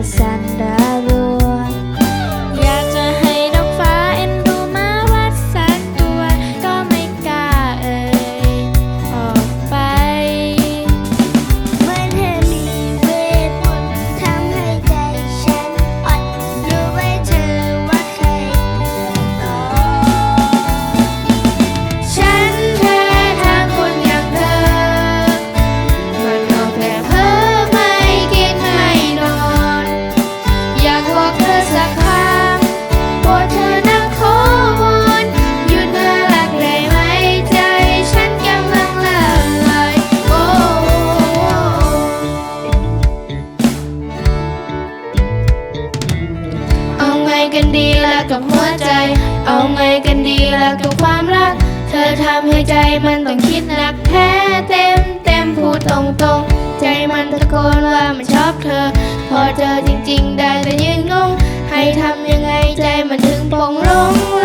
guess I กันดีล่ะกับหัวใจ เอาไงกันดีล่ะกับความรัก เธอทำให้ใจมันต้องคิดหนักแท้เต็มเต็มพูดตรงตรงใจมันตะโกนว่ามันชอบเธอ พอเจอจริง ๆ ได้แต่ยืนงง ให้ทำยังไงใจมันถึงปองร้อง